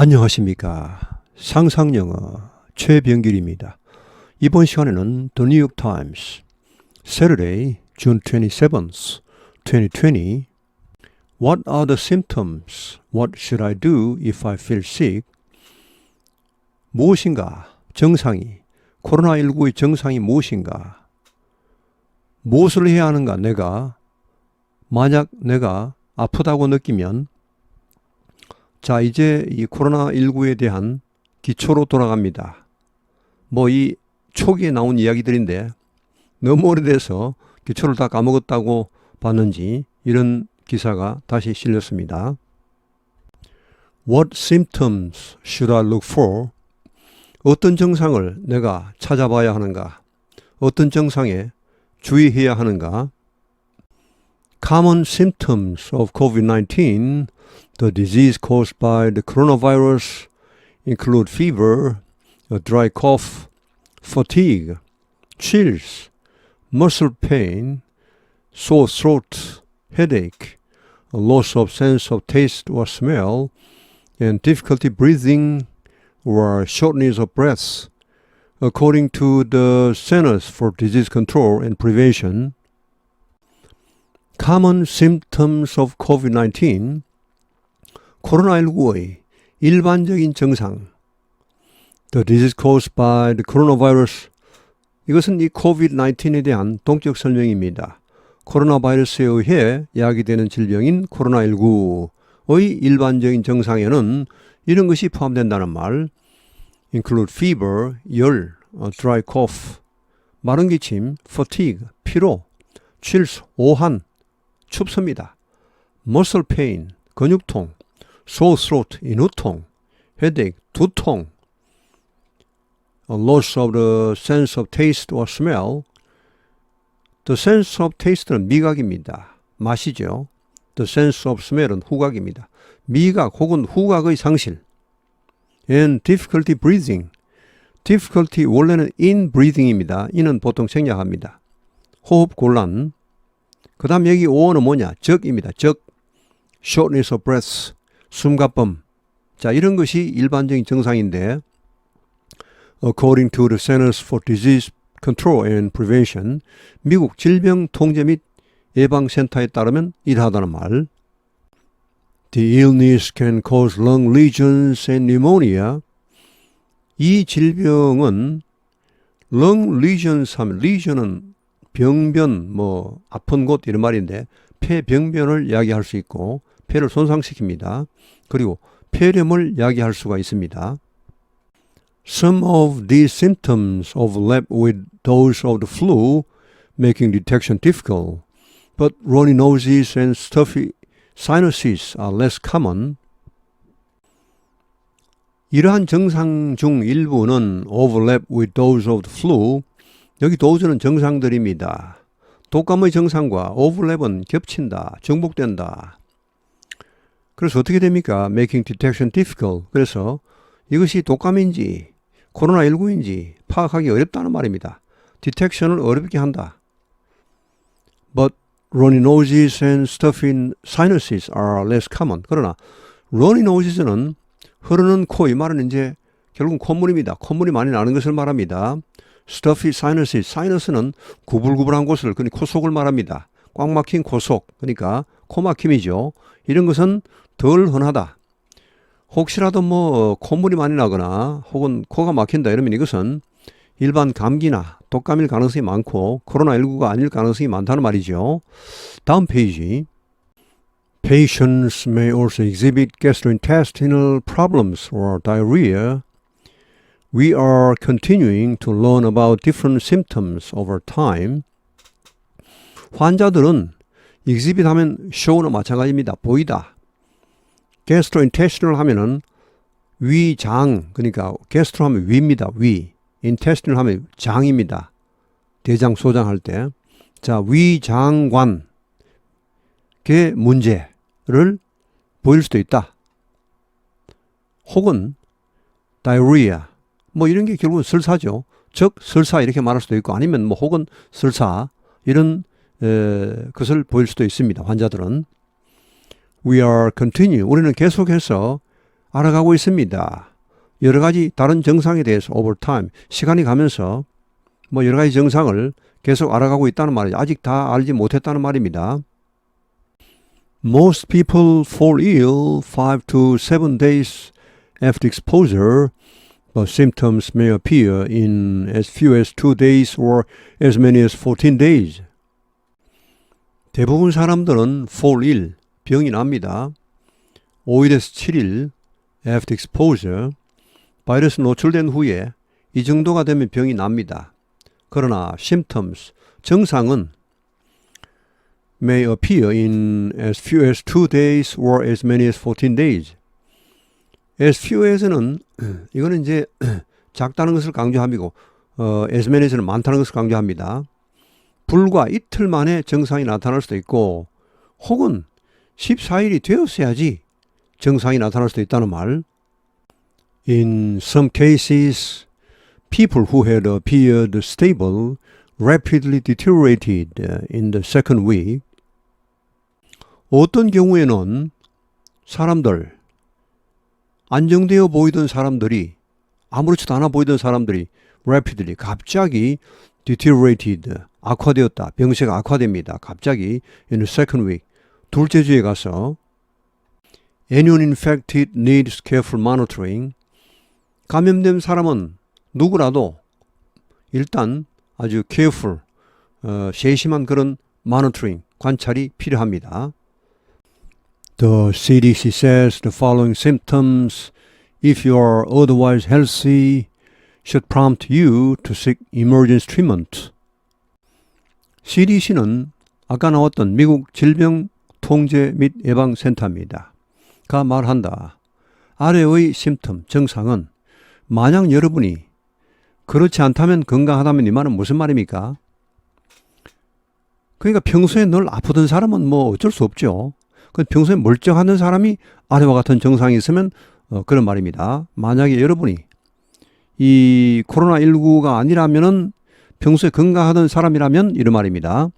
안녕하십니까. 상상영어 최병길입니다. 이번 시간에는 The New York Times Saturday, June 27th, 2020 What are the symptoms? What should I do if I feel sick? 무엇인가? 정상이 코로나19의 정상이 무엇인가? 무엇을 해야 하는가? 내가 만약 내가 아프다고 느끼면 자, 이제 이 코로나19에 대한 기초로 돌아갑니다. 뭐 이 초기에 나온 이야기들인데 너무 오래돼서 기초를 다 까먹었다고 봤는지 이런 기사가 다시 실렸습니다. What symptoms should I look for? 어떤 증상을 내가 찾아봐야 하는가? 어떤 증상에 주의해야 하는가? Common symptoms of COVID-19 The disease caused by the coronavirus include fever, a dry cough, fatigue, chills, muscle pain, sore throat, headache, a loss of sense of taste or smell, and difficulty breathing or shortness of breath, according to the Centers for Disease Control and Prevention. Common symptoms of COVID-19 코로나19의 일반적인 증상, the disease caused by the coronavirus, 이것은 이 COVID-19에 대한 동적 설명입니다. 코로나 바이러스에 의해 야기되는 질병인 코로나19의 일반적인 증상에는 이런 것이 포함된다는 말, include fever, 열, dry cough, 마른 기침, fatigue, 피로, chills, 오한, 춥습니다. muscle pain, 근육통, sore throat, 인후통, headache, 두통, a loss of the sense of taste or smell. The sense of taste는 미각입니다. 맛이죠. The sense of smell은 후각입니다. 미각 혹은 후각의 상실. And difficulty breathing. difficulty 원래는 in breathing입니다. 이는 보통 생략합니다. 호흡 곤란. 그 다음 여기 오어는 뭐냐? 적입니다. 적. shortness of breath. 숨가쁨. 자, 이런 것이 일반적인 증상인데, according to the Centers for Disease Control and Prevention, 미국 질병 통제 및 예방센터에 따르면 이러하다는 말. The illness can cause lung lesions and pneumonia. 이 질병은 lung lesions 하면 lesion은 병변 뭐 아픈 곳 이런 말인데 폐병변을 이야기할 수 있고 폐를 손상시킵니다. 그리고 폐렴을 야기할 수가 있습니다. Some of these symptoms overlap with those of the flu, making detection difficult. But runny noses and stuffy sinuses are less common. 이러한 증상 중 일부는 overlap with those of the flu. 여기 those는 증상들입니다. 독감의 증상과 overlap은 겹친다, 중복된다. 그래서 어떻게 됩니까? Making detection difficult. 그래서 이것이 독감인지 코로나19인지 파악하기 어렵다는 말입니다. 디텍션을 어렵게 한다. But runny noses and stuffy sinuses are less common. 그러나 runny noses는 흐르는 코, 이 말은 이제 결국 콧물입니다. 콧물이 많이 나는 것을 말합니다. Stuffy sinuses, 사이너스는 구불구불한 곳을, 그러니까 코 속을 말합니다. 꽉 막힌 코 속, 그러니까 코 막힘이죠. 이런 것은 덜 흔하다. 혹시라도 뭐 콧물이 많이 나거나 혹은 코가 막힌다 이러면 이것은 일반 감기나 독감일 가능성이 많고 코로나19가 아닐 가능성이 많다는 말이죠. 다음 페이지. Patients may also exhibit gastrointestinal problems or diarrhea. We are continuing to learn about different symptoms over time. 환자들은 exhibit 하면 show는 마찬가지입니다. 보이다. gastrointestinal 하면은 위장 그러니까 gastro 하면 위입니다. 위. intestinal 하면 장입니다. 대장 소장 할 때. 자, 위장관 의 문제를 보일 수도 있다. 혹은 diarrhea 뭐 이런 게 결국은 설사죠. 즉 설사 이렇게 말할 수도 있고 아니면 뭐 혹은 설사 이런 에, 것을 보일 수도 있습니다. 환자들은 We are continue. 우리는 계속해서 알아가고 있습니다. 여러 가지 다른 증상에 대해서 over time 시간이 가면서 뭐 여러 가지 증상을 계속 알아가고 있다는 말이죠. 아직 다 알지 못했다는 말입니다. Most people fall ill 5 to 7 days after exposure, but symptoms may appear in as few as 2 days or as many as 14 days. 대부분 사람들은 fall ill, 병이 납니다. 5일에서 7일 after exposure, 바이러스 노출된 후에 이 정도가 되면 병이 납니다. 그러나 symptoms, 증상은 may appear in as few as 2 days or as many as 14 days. As는 이거는 이제 작다는 것을 강조함이고 어, as는 많다는 것을 강조합니다. 불과 이틀 만에 증상이 나타날 수도 있고 혹은 14일이 되었어야지 증상이 나타날 수도 있다는 말. In some cases, people who had appeared stable rapidly deteriorated in the second week. 어떤 경우에는 사람들, 안정되어 보이던 사람들이 아무렇지도 않아 보이던 사람들이 rapidly 갑자기 deteriorated 악화되었다. 병세가 악화됩니다. 갑자기 in the second week 둘째 주에 가서 anyone infected needs careful monitoring 감염된 사람은 누구라도 일단 아주 careful 어, 세심한 그런 monitoring 관찰이 필요합니다. The CDC says the following symptoms, if you are otherwise healthy, should prompt you to seek emergency treatment. CDC는 아까 나왔던 미국 질병 통제 및 예방 센터입니다. 가 말한다. 아래의 심텀, 증상은 만약 여러분이 그렇지 않다면 건강하다면 이 말은 무슨 말입니까? 그러니까 평소에 늘 아프던 사람은 뭐 어쩔 수 없죠. 그 평소에 멀쩡하던 사람이 아래와 같은 증상이 있으면 어, 그런 말입니다. 만약에 여러분이 이 코로나19가 아니라면은 평소에 건강하던 사람이라면 이런 말입니다.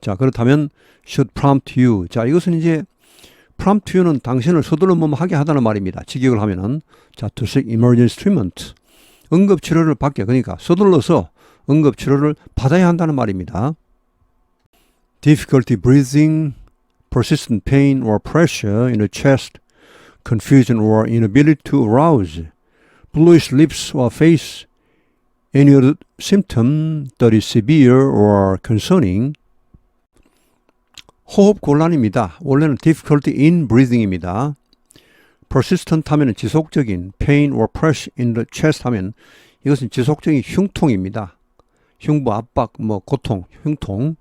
자, 그렇다면 should prompt you. 자, 이것은 이제 prompt you는 당신을 서둘러하게 하다는 말입니다. 직역을 하면은 자, to seek emergency treatment. 응급 치료를 받게 그러니까 서둘러서 응급 치료를 받아야 한다는 말입니다. difficulty breathing, persistent pain or pressure in the chest, confusion or inability to arouse, bluish lips or face, any other symptom that is severe or concerning. 호흡 곤란입니다. 원래는 difficulty in breathing입니다. persistent 하면 지속적인 pain or pressure in the chest 하면 이것은 지속적인 흉통입니다. 흉부 압박, 뭐 고통, 흉통.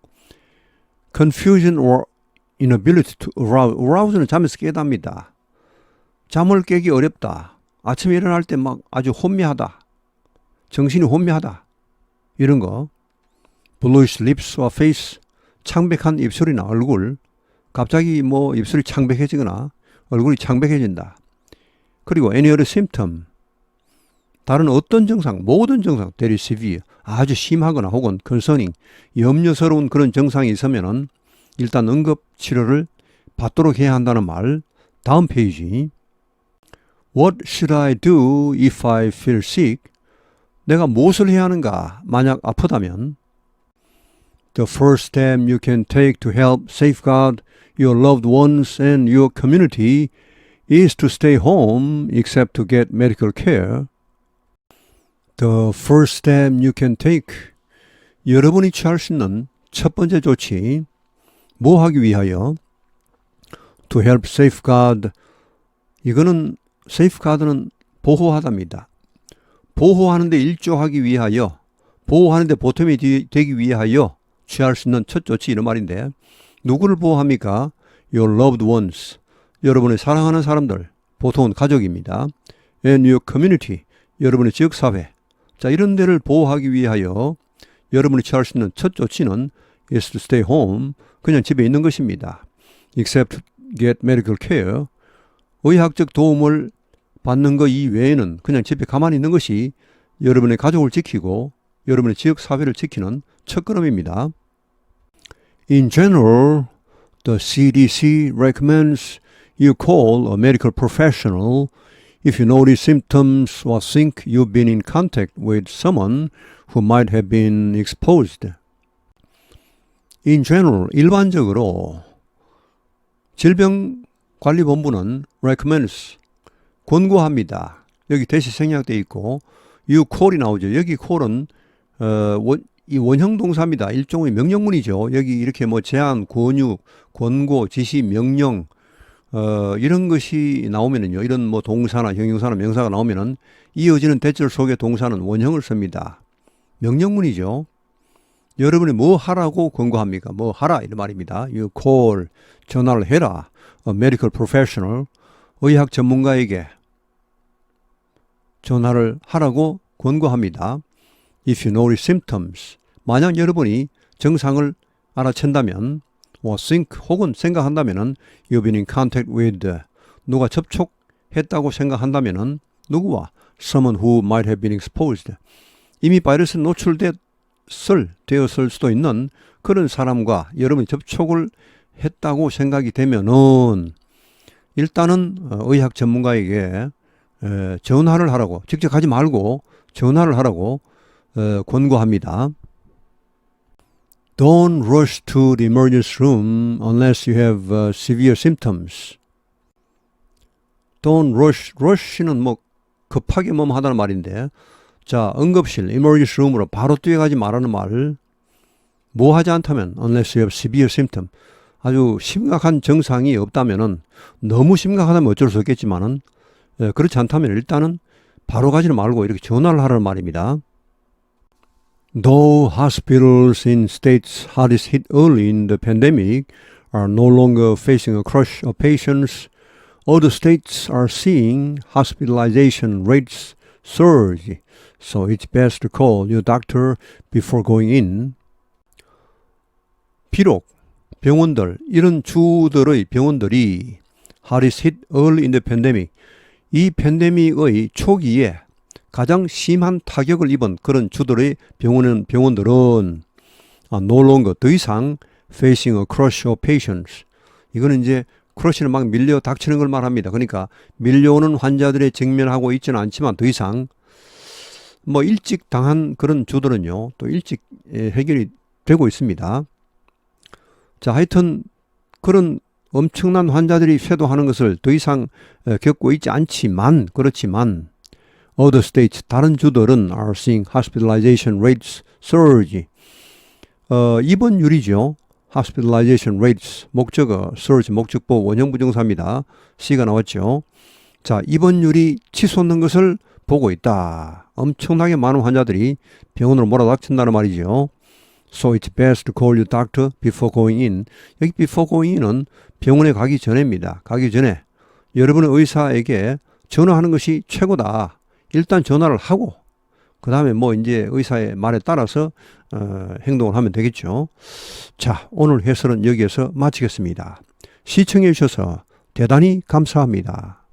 confusion or inability to arouse. arouse는 잠에서 깨답니다. 잠을 깨기 어렵다. 아침에 일어날 때 막 아주 혼미하다. 정신이 혼미하다. 이런 거. bluish lips or face. 창백한 입술이나 얼굴. 갑자기 뭐 입술이 창백해지거나 얼굴이 창백해진다. 그리고 any other symptom. 다른 어떤 증상, 모든 증상, is severe. 아주 심하거나 혹은 concerning, 염려스러운 그런 증상이 있으면은 일단 응급 치료를 받도록 해야 한다는 말. 다음 페이지. What should I do if I feel sick? 내가 무엇을 해야 하는가? 만약 아프다면 The first step you can take to help safeguard your loved ones and your community is to stay home except to get medical care. The first step you can take. 여러분이 취할 수 있는 첫 번째 조치. 뭐 하기 위하여? To help safeguard. 이거는 safeguard는 보호하답니다. 보호하는데 일조하기 위하여, 보호하는데 보탬이 되기 위하여 취할 수 있는 첫 조치 이런 말인데 누구를 보호합니까? Your loved ones. 여러분의 사랑하는 사람들. 보통은 가족입니다. And your community. 여러분의 지역사회. 자, 이런 데를 보호하기 위하여 여러분이 취할 수 있는 첫 조치는 is to stay home. 그냥 집에 있는 것입니다. Except get medical care. 의학적 도움을 받는 것 이외에는 그냥 집에 가만히 있는 것이 여러분의 가족을 지키고 여러분의 지역 사회를 지키는 첫 걸음입니다. In general, the CDC recommends you call a medical professional If you notice symptoms or think you've been in contact with someone who might have been exposed. In general, 일반적으로 질병관리본부는 recommends 권고합니다. 여기 대시 생략돼 있고 you call이 나오죠. 여기 call은 어, 원, 이 원형 동사입니다. 일종의 명령문이죠. 여기 이렇게 뭐 제안, 권유, 권고, 지시, 명령 어, 이런 것이 나오면은요. 이런 뭐 동사나 형용사나 명사가 나오면은 이어지는 대절 속에 동사는 원형을 씁니다. 명령문이죠. 여러분이 뭐 하라고 권고합니까? 뭐 하라 이런 말입니다. You call 전화를 해라. Medical professional 의학 전문가에게 전화를 하라고 권고합니다. If you notice symptoms 만약 여러분이 증상을 알아챈다면 or think 혹은 생각한다면은 you've been in contact with 누가 접촉했다고 생각한다면은 누구와 someone who might have been exposed 이미 바이러스에 노출됐 을 되었을 수도 있는 그런 사람과 여러분이 접촉을 했다고 생각이 되면은 일단은 어, 의학 전문가에게 에, 전화를 하라고 직접 가지 말고 전화를 하라고 어, 권고합니다. Don't rush to the emergency room unless you have uh, severe symptoms. Don't rush. rush는 뭐 급하게 뭐 하다는 말인데, 자 응급실 emergency room으로 바로 뛰어가지 말라는 말. 뭐 하지 않다면 unless you have severe symptom. 아주 심각한 증상이 없다면은 너무 심각하다면 어쩔 수 없겠지만은 예, 그렇지 않다면 일단은 바로 가지는 말고 이렇게 전화를 하라는 말입니다. Though hospitals in states hardest hit early in the pandemic are no longer facing a crush of patients, other states are seeing hospitalization rates surge. So it's best to call your doctor before going in. 비록 병원들, 이런 주들의 병원들이 hardest hit early in the pandemic, 이 팬데믹의 초기에 가장 심한 타격을 입은 그런 주들의 병원은 병원들은 아, no longer 더 이상 facing a crush of patients. 이거는 이제 크러쉬는 막 밀려 닥치는 걸 말합니다. 그러니까 밀려오는 환자들에 직면하고 있지는 않지만 더 이상 뭐 일찍 당한 그런 주들은요 또 일찍 예, 해결이 되고 있습니다. 자 하여튼 그런 엄청난 환자들이 쇄도하는 것을 더 이상 에, 겪고 있지 않지만 그렇지만 other states 다른 주들은 are seeing hospitalization rates surge 어, 입원율이죠. hospitalization rates 목적어 surge 목적보 원형 부정사입니다. C가 나왔죠. 자 입원율이 치솟는 것을 보고 있다. 엄청나게 많은 환자들이 병원으로 몰아닥친다는 말이죠. So it's best to call your doctor before going in. 여기 before going in은 병원에 가기 전에입니다. 가기 전에 여러분의 의사에게 전화하는 것이 최고다. 일단 전화를 하고 그 다음에 뭐 이제 의사의 말에 따라서 어, 행동을 하면 되겠죠. 자, 오늘 해설은 여기에서 마치겠습니다. 시청해 주셔서 대단히 감사합니다.